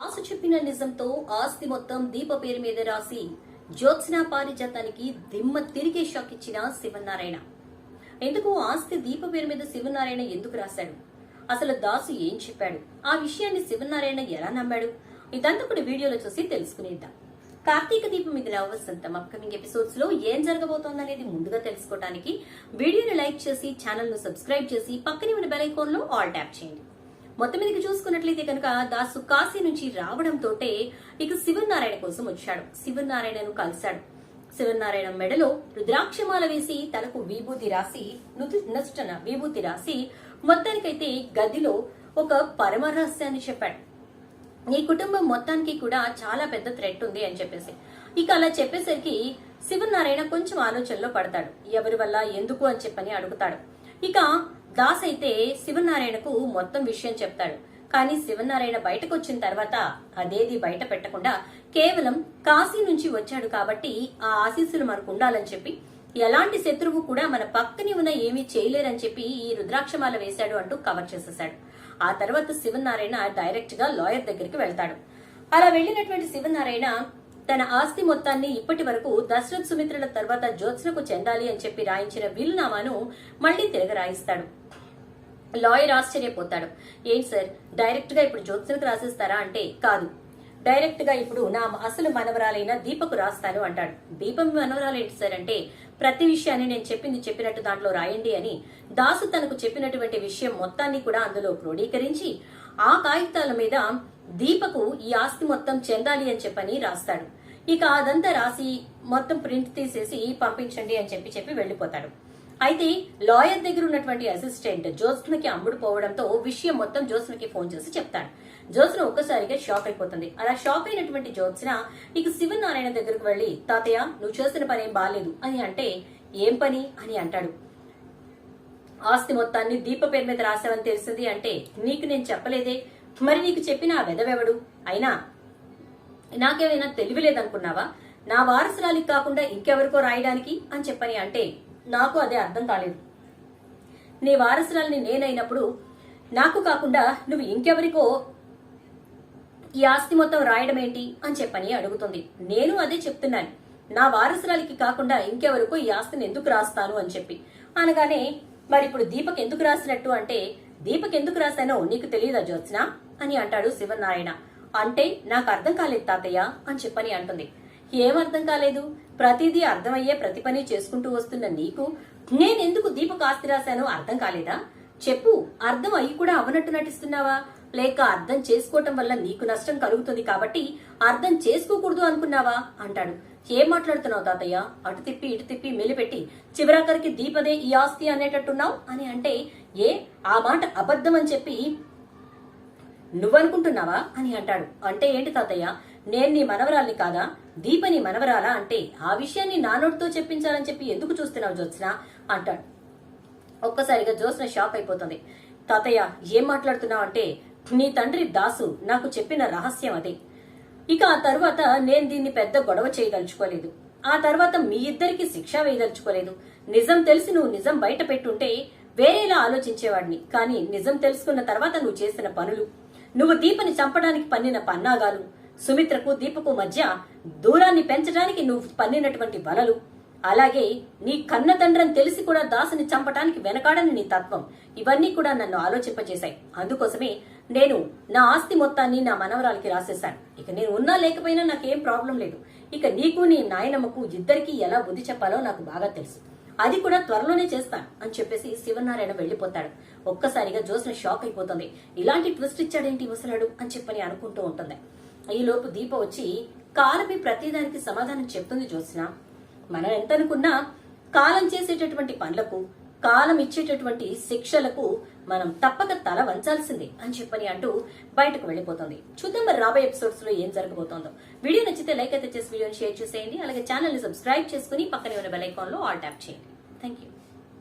ఆశ చెప్పిన నిజంతో ఆస్తి మొత్తం దీప పేరు మీద రాసి జ్యోత్స్న పారిజాతానికి దిమ్మ తిరిగే షాక్ ఇచ్చిన శివనారాయణ. ఎందుకు ఆస్తి దీప పేరు మీద శివనారాయణ ఎందుకు రాశాడు? అసలు దాసు ఏం చెప్పాడు? ఆ విషయాన్ని శివనారాయణ ఎలా నమ్మాడు? ఇదంతా కూడా వీడియోలో చూసి తెలుసుకునేద్దాం. కార్తీక దీపం మీద వసంతం అప్కమింగ్ ఎపిసోడ్స్లో ఏం జరగబోతోందనేది ముందుగా తెలుసుకోవడానికి వీడియోని లైక్ చేసి ఛానల్ను సబ్స్క్రైబ్ చేసి పక్కనే ఉన్న బెల్ ఐకాన్లో ఆల్ ట్యాప్ చేయండి. మొత్తం మీదకి చూసుకున్నట్లయితే కనుక దాసు కాశీ నుంచి రావడంతో ఇక శివనారాయణ కోసం వచ్చాడు. శివనారాయణను కలిశాడు. శివనారాయణ మెడలో రుద్రాక్షమాల వేసి తలకు విభూతి రాసి నుదు నష్టన విభూతి రాసి మొత్తానికైతే గదిలో ఒక పరమరహస్యాన్ని చెప్పాడు. నీ కుటుంబం మొత్తానికి కూడా చాలా పెద్ద థ్రెట్ ఉంది అని చెప్పేసి. ఇక అలా చెప్పేసరికి శివనారాయణ కొంచెం ఆలోచనలో పడతాడు. ఎవరి వల్ల? ఎందుకు? అని చెప్పని అడుగుతాడు. ఇక దాస్ అయితే శివనారాయణకు మొత్తం విషయం చెప్తాడు. కానీ శివనారాయణ బయటకు వచ్చిన తర్వాత అదేది బయట పెట్టకుండా కేవలం కాశీ నుంచి వచ్చాడు కాబట్టి ఆ ఆశీస్సులు మనకు ఉండాలని చెప్పి ఎలాంటి శత్రువు కూడా మన పక్కనే ఉన్న ఏమీ చేయలేరని చెప్పి ఈ రుద్రాక్షమాల వేశాడు అంటూ కవర్ చేసేశాడు. ఆ తర్వాత శివనారాయణ డైరెక్ట్గా లాయర్ దగ్గరికి వెళ్తాడు. అలా వెళ్ళినటువంటి శివనారాయణ తన ఆస్తి మొత్తాన్ని ఇప్పటి వరకు దశరథ్ సుమిత్రుల తర్వాత జ్యోత్స్నకు చెందాలి అని చెప్పి రాయించిన వీలునామాను మళ్ళీ తిరగ రాయిస్తాడు. లాయర్ ఆశ్చర్యపోతాడు. ఏంటి సార్ డైరెక్ట్గా ఇప్పుడు జ్యోత్స్నకు రాసిస్తారా అంటే కాదు. డైరెక్ట్గా ఇప్పుడు నా అసలు మనవరాలైన దీపకు రాస్తాను అంటాడు. దీపం మనవరాలు ఏంటి సార్ అంటే ప్రతి విషయాన్ని నేను చెప్పింది చెప్పినట్టు దాంట్లో రాయండి అని దాసు తనకు చెప్పినటువంటి విషయం మొత్తాన్ని కూడా అందులో క్రోడీకరించి ఆ కాగితాల మీద దీపకు ఈ ఆస్తి మొత్తం చెందాలి అని చెప్పని రాస్తాడు. ఇక అదంతా రాసి మొత్తం ప్రింట్ తీసేసి పంపించండి అని చెప్పి చెప్పి వెళ్ళిపోతాడు. అయితే లాయర్ దగ్గర ఉన్నటువంటి అసిస్టెంట్ జ్యోత్స్నకి అమ్ముడు పోవడంతో విషయం మొత్తం జ్యోత్స్నకి ఫోన్ చేసి చెప్తాడు. జ్యోత్స్న ఒక్కసారిగా షాక్ అయిపోతుంది. అలా షాక్ అయినటువంటి జ్యోత్స్న ఇక శివనారాయణ దగ్గరకు వెళ్ళి తాతయ్య నువ్వు చేసిన పని ఏం బాలేదు? అని అంటే ఏం పని? అని అంటాడు. ఆస్తి మొత్తాన్ని దీప పేరు మీద రాశావని తెలిసింది అంటే నీకు నేను చెప్పలేదే. మరి నీకు చెప్పిన ఆ వెదవెవడు అయినా నాకేమైనా తెలివిలేదనుకున్నావా నా వారసురాలికి కాకుండా ఇంకెవరికో రాయడానికి? అని చెప్పని అంటే నాకు అదే అర్థం కాలేదు. నీ వారసురాలిని నేనైనప్పుడు నాకు కాకుండా నువ్వు ఇంకెవరికో ఈ ఆస్తి మొత్తం రాయడం ఏంటి అని చెప్పని అడుగుతుంది. నేను అదే చెప్తున్నాను. నా వారసురాలికి కాకుండా ఇంకెవరికో ఈ ఆస్తిని ఎందుకు రాస్తాను అని చెప్పి. అనగానే మరి ఇప్పుడు దీపక్ ఎందుకు రాసినట్టు అంటే దీపక్ ఎందుకు రాశానో నీకు తెలియదా జ్యోత్స్న? అని అంటాడు శివనారాయణ. అంటే నాకు అర్థం కాలేదు తాతయ్య అని చెప్పని అంటుంది. ఏం అర్థం కాలేదు? ప్రతిదీ అర్థమయ్యే ప్రతి పని చేసుకుంటూ వస్తున్న నీకు నేనెందుకు దీపక్ ఆస్తి రాశానో అర్థం కాలేదా? చెప్పు అర్థం అయ్యి కూడా అవనట్టు నటిస్తున్నావా? లేక అర్థం చేసుకోవటం వల్ల నీకు నష్టం కలుగుతుంది కాబట్టి అర్థం చేసుకోకూడదు అనుకున్నావా? అంటాడు. ఏం మాట్లాడుతున్నావు తాతయ్య? అటు తిప్పి ఇటు తిప్పి మెలిపెట్టి చివరాఖరికి దీపదే ఈ ఆస్తి అనేటట్టున్నావు? అని అంటే ఏ ఆ మాట అబద్ధం అని చెప్పి నువ్వనుకుంటున్నావా? అని అంటాడు. అంటే ఏంటి తాతయ్య? నేను నీ మనవరాల్ని కాదా? దీపని మనవరాలా అంటే ఆ విషయాన్ని నానోటితో చెప్పించాలని చెప్పి ఎందుకు చూస్తున్నావు జ్యోత్స్న? అంటాడు. ఒక్కసారిగా జ్యోత్స్న షాక్ అయిపోతుంది. తాతయ్య ఏం మాట్లాడుతున్నావు అంటే నీ తండ్రి దాసు నాకు చెప్పిన రహస్యం అదే. ఇక ఆ తర్వాత నేను దీన్ని పెద్ద గొడవ చేయదలుచుకోలేదు. ఆ తర్వాత మీ ఇద్దరికి శిక్ష వేయదలుచుకోలేదు. నిజం తెలిసి నువ్వు నిజం బయట పెట్టుంటే వేరేలా ఆలోచించేవాడిని. కానీ నిజం తెలుసుకున్న తర్వాత నువ్వు చేసిన పనులు. నువ్వు దీపని చంపడానికి పన్నిన పన్నాగాలు. సుమిత్రకు దీపకు మధ్య దూరాన్ని పెంచడానికి నువ్వు పన్నినటువంటి వలలు. అలాగే నీ కన్నతండ్రని తెలిసి కూడా దాసుని చంపటానికి వెనకాడని నీ తత్వం. ఇవన్నీ కూడా నన్ను ఆలోచింపజేశాయి. అందుకోసమే నేను నా ఆస్తి మొత్తాన్ని నా మనవరాలకి రాసేశాను. ఇక నేను ఉన్నా లేకపోయినా నాకేం ప్రాబ్లం లేదు. ఇక నీకు నీ నాయనమ్మకు ఇద్దరికి ఎలా బుద్ధి చెప్పాలో నాకు బాగా తెలుసు. అది కూడా త్వరలోనే చేస్తాను అని చెప్పేసి శివనారాయణ వెళ్ళిపోతాడు ఒక్కసారిగా జోసిన షాక్ అయిపోతుంది. ఇలాంటి ట్విస్ట్ ఇచ్చాడేంటి ముసలాడు అని చెప్పని అనుకుంటూ ఉంటుంది. ఈలోపు దీప వచ్చి కాలమే ప్రతిదానికి సమాధానం చెప్తుంది జోస్న మనం ఎంత అనుకున్నా కాలం చేసేటటువంటి పనులకు కాలం ఇచ్చేటటువంటి శిక్షలకు మనం తప్పక తల వంచాల్సిందే అని చెప్పని అంటూ బయటకు వెళ్ళిపోతుంది. చూద్దాం మరి రాబోయే ఎపిసోడ్స్లో ఏం జరగబోతోందో. వీడియో నచ్చితే లైక్ అయితే చేసి వీడియోని షేర్ చేసేయండి. అలాగే ఛానల్ని సబ్స్క్రైబ్ చేసుకుని పక్కనే ఉన్న బెల్ ఐకాన్లో ఆల్ ట్యాప్ చేయండి. Thank you